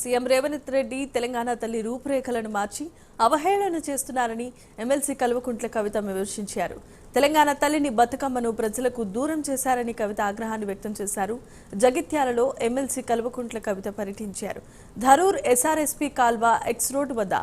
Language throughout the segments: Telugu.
సీఎం రేవంత్ రెడ్డి తెలంగాణ తల్లి రూపురేఖలను మార్చి అవహేళన చేస్తున్నారని ఎమ్మెల్సీ కల్వకుంట్ల కవిత విమర్శించారు. తెలంగాణ తల్లిని బతుకమ్మను ప్రజలకు దూరం చేశారని కవిత ఆగ్రహాన్ని వ్యక్తం చేశారు. జగిత్యాలలో ఎమ్మెల్సీ కల్వకుంట్ల కవిత పర్యటించారు. ధరూర్ ఎస్ఆర్ఎస్పీ కాల్వ ఎక్స్ రోడ్ వద్ద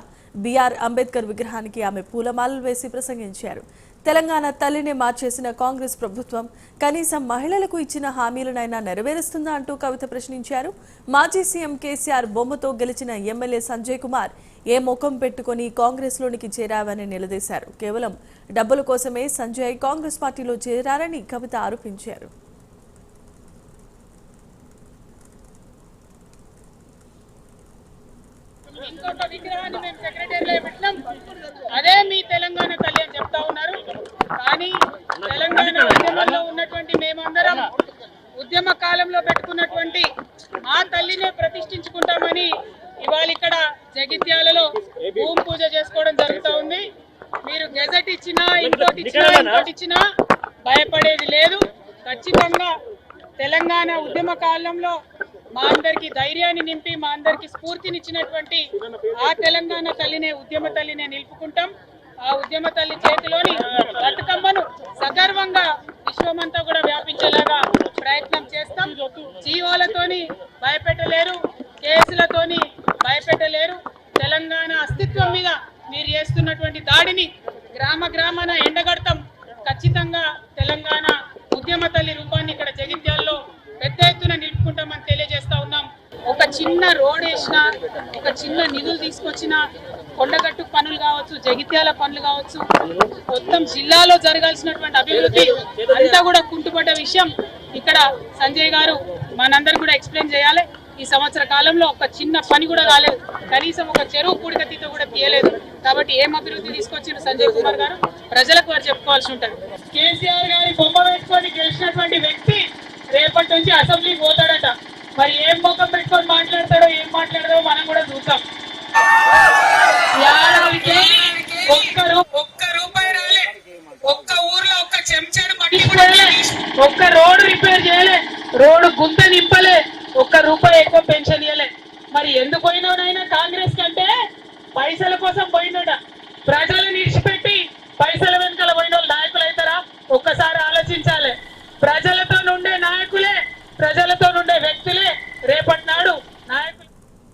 బీఆర్ అంబేద్కర్ విగ్రహానికి ఆమె పూలమాలలు వేసి ప్రసంగించారు. తెలంగాణ తల్లిని మార్చేసిన కాంగ్రెస్ ప్రభుత్వం కనీసం మహిళలకు ఇచ్చిన హామీలనైనా నెరవేరుస్తుందా అంటూ కవిత ప్రశ్నించారు. మాజీ సీఎం కేసీఆర్ బొమ్మతో గెలిచిన ఎమ్మెల్యే సంజయ్ కుమార్ ఏ ముఖం పెట్టుకొని కాంగ్రెస్లోనికి చేరావని నిలదీశారు. కేవలం డబ్బుల కోసమే సంజయ్ కాంగ్రెస్ పార్టీలో చేరారని కవిత ఆరోపించారు. ఇంకొక విగ్రహాన్ని మేము సెక్రటరీలో పెట్టినాం. అదే మీ తెలంగాణ తల్లి అని చెప్తా ఉన్నారు. కానీ తెలంగాణ ఉద్యమంలో ఉన్నటువంటి మేమందరం ఉద్యమ కాలంలో పెట్టుకున్నటువంటి మా తల్లినే ప్రతిష్ఠించుకుంటామని ఇవాళ ఇక్కడ జగిత్యాలలో భూమి పూజ చేసుకోవడం జరుగుతూ ఉంది. మీరు గెజెట్ ఇచ్చినా ఇంకోటి ఇచ్చినా ఇంకోటి ఇచ్చినా భయపడేది లేదు. ఖచ్చితంగా తెలంగాణ ఉద్యమ కాలంలో మా అందరికి ధైర్యాన్ని నింపి మా అందరికి స్ఫూర్తినిచ్చినటువంటి ఆ తెలంగాణ తల్లినే ఉద్యమ తల్లినే నిలుపుకుంటాం. ఆ ఉద్యమ తల్లి చేతిలోని బతుకమ్మను సగర్వంగా విశ్వమంతా కూడా వ్యాపించేలాగా ప్రయత్నం చేస్తాం. జీవోలతోని భయపెట్టలేరు కేసులతోని భయపెట్టలేరు. తెలంగాణ అస్తిత్వం మీద మీరు చేస్తున్నటువంటి దాడిని గ్రామ గ్రామాన ఎండగడతాం. ఖచ్చితంగా తెలంగాణ ఉద్యమ తల్లి రూపాన్ని ఇక్కడ ఒక చిన్న రోడ్ వేసిన ఒక చిన్న నిధులు తీసుకొచ్చిన కొండగట్టు పనులు కావచ్చు జగిత్యాల పనులు కావచ్చు మొత్తం జిల్లాలో జరగాల్సినటువంటి అభివృద్ధి అంతా కూడా కుంటుపడ్డ విషయం ఇక్కడ సంజయ్ గారు మనందరూ కూడా ఎక్స్ప్లెయిన్ చేయాలి. ఈ సంవత్సర కాలంలో ఒక చిన్న పని కూడా కాలేదు కనీసం ఒక చెరువు పూడికతీత కూడా తీయలేదు. కాబట్టి ఏం అభివృద్ధి తీసుకొచ్చిన సంజయ్ కుమార్ గారు? ప్రజలకు వారు చెప్పుకోవాల్సి ఉంటుంది. కేసీఆర్ గారి బొమ్మ పెట్టుకొని గెలిచినటువంటి వ్యక్తి రేపటి నుంచి అసెంబ్లీకి పోతాడట. మరి ఏం ముఖం పెట్టుకొని మాట్లాడతాడో ఏం మాట్లాడదో మనం కూడా చూద్దాం. ఒక్క ఊర్లో ఒక్క చెంచాడు రోడ్డు రిపేర్ చేయలే. రోడ్డు గుంత నింపలే. ఒక్క రూపాయి ఎక్కువ పెన్షన్ ఇవ్వలే మరి ఎందుకు పోయినోనైనా కాంగ్రెస్ కంటే? పైసల కోసం పోయినోట ప్రజలు నిడిచిపెట్టి పైసల వెనుకల పోయిన వాళ్ళు నాయకులు అవుతారా ఒక్కసారి ఆలోచించాలి. ప్రజలతో నుండే నాయకులే ప్రజలతో నుండే